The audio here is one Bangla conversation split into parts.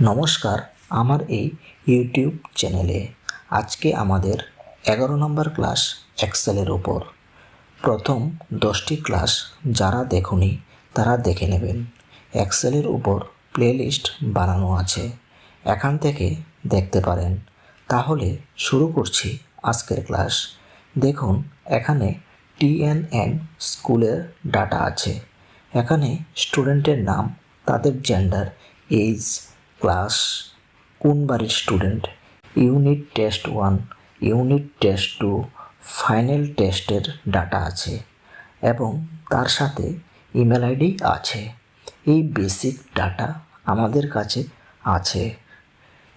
নমস্কার, আমার এই ইউটিউব চ্যানেলে আজকে আমাদের এগারো নম্বর ক্লাস এক্সেলের ওপর। প্রথম দশটি ক্লাস যারা দেখুনি, তারা দেখে নেবেন। এক্সেলের উপর প্লেলিস্ট বানানো আছে। এখান থেকে দেখতে পারেন। তাহলে শুরু করছি আজকের ক্লাস। দেখুন, এখানে টিএনএন স্কুলের ডাটা আছে। এখানে স্টুডেন্টের নাম, তাদের জেন্ডার এজ ক্লাস কোন বাড়ির student? Unit test one, unit test two, final টেস্টের ডাটা আছে এবং তার সাথে ইমেল আইডি আছে। এই বেসিক ডাটা আমাদের কাছে আছে।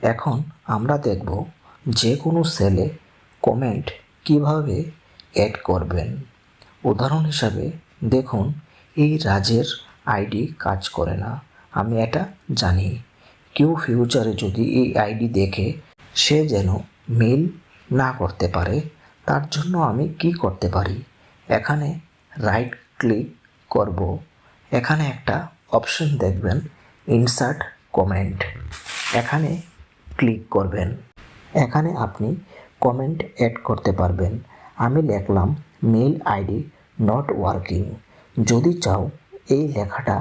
এখন আমরা দেখব যে কোনো সেলে কমেন্ট কীভাবে অ্যাড করবেন। উদাহরণ হিসাবে দেখুন, এই রাজের আইডি কাজ করে না। আমি এটা জানি। কেউ ফিউচারে যদি এই আইডি দেখে সে যেন মেল না করতে পারে, তার জন্য আমি কি করতে পারি? এখানে রাইট ক্লিক করব। এখানে একটা অপশন দেখবেন ইনসার্ট কমেন্ট এখানে ক্লিক করবেন। এখানে আপনি কমেন্ট অ্যাড করতে পারবেন। আমি লিখলাম মেল আইডি নট ওয়ার্কিং যদি চাও, এই লেখাটা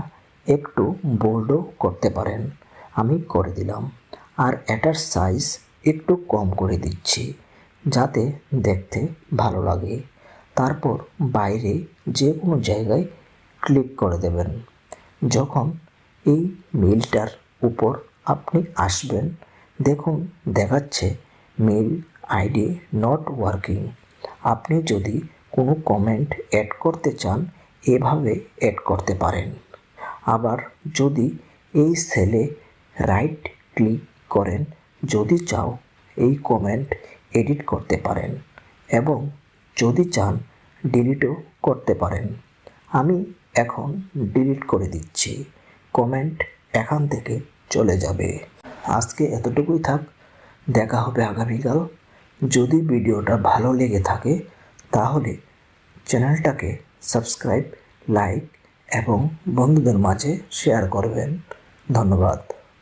একটু বোল্ডও করতে পারেন। আমি করে দিলাম। আর এটার সাইজ একটু কম করে দিচ্ছি, যাতে দেখতে ভালো লাগে। তারপর বাইরে যে কোনো জায়গায় ক্লিক করে দেবেন। যখন এই মেলটার উপর আপনি আসবেন, দেখুন দেখাচ্ছে মেল আইডি নট ওয়ার্কিং আপনি যদি কোনো কমেন্ট অ্যাড করতে চান, এভাবে অ্যাড করতে পারেন। আবার যদি এই সেলে রাইট ক্লিক করেন যদি চাও এই কমেন্ট এডিট করতে পারেন এবং যদি চান ডিলিটও করতে পারেন। আমি এখন ডিলিট করে দিচ্ছি। কমেন্ট এখান থেকে চলে যাবে। আজকে এতটুকুই থাক। দেখা হবে আগামীকাল। যদি ভিডিওটা ভালো লেগে থাকে, তাহলে চ্যানেলটাকে সাবস্ক্রাইব, লাইক এবং বন্ধুদের মাঝে শেয়ার করবেন। ধন্যবাদ।